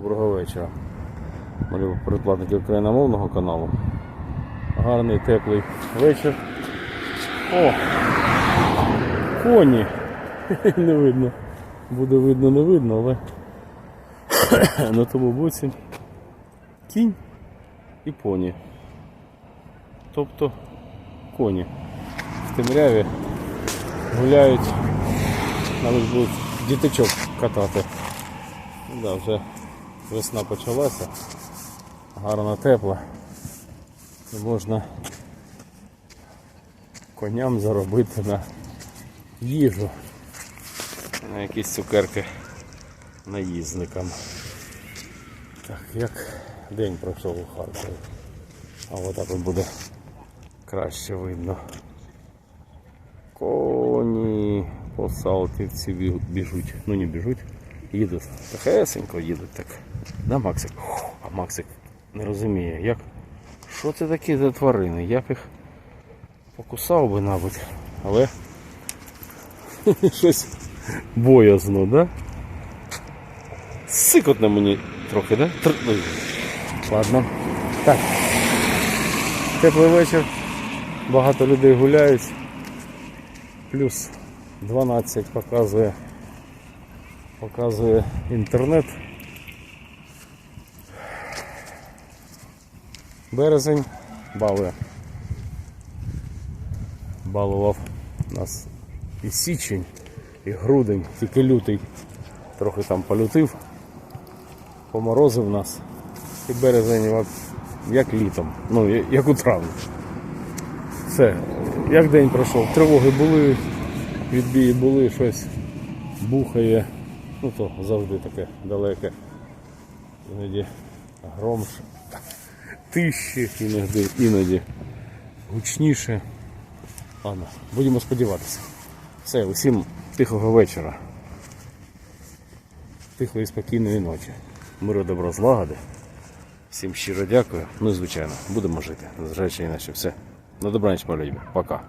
Доброго вечора. Малю передплатники україномовного каналу. Гарний теплий вечір. О! Коні! Не видно. Буде видно, не видно, але на тому боці кінь і поні. Тобто коні в темряві гуляють, навіть будуть діточок катати. Ну Да, вже весна почалася, гарно тепло. І можна коням заробити на їжу, на якісь цукерки наїзникам. Так, як день пройшов у Харкові. А отак от буде краще видно. Коні по Салтівці біжуть. Ну не біжуть, їдуть. Тихесенько їдуть так. Да, Максик? А Максик не розуміє, як. Що це такі за тварини? Я б їх покусав би, мабуть, але щось боязно, да? Сикотно мені трохи, да? Тр... Ладно. Так. Теплий вечір. Багато людей гуляють. Плюс 12 показує показує інтернет. Березень балує. Балував нас і січень, і грудень, тільки лютий. Трохи там полютив, поморозив нас. І березень як, літом, ну як у травні. Все, як день пройшов, тривоги були, відбії були, щось бухає. Ну то завжди таке далеке. Іноді гром ш- тиші, іноді, іноді гучніше. Ладно, будемо сподіватися. Все, усім тихого вечора. Тихої спокійної ночі. Миру добро злагоди. Всім щиро дякую. Ну і звичайно, будемо жити. Незважаючи ні на що все. На добраніч, мої любі. Пока.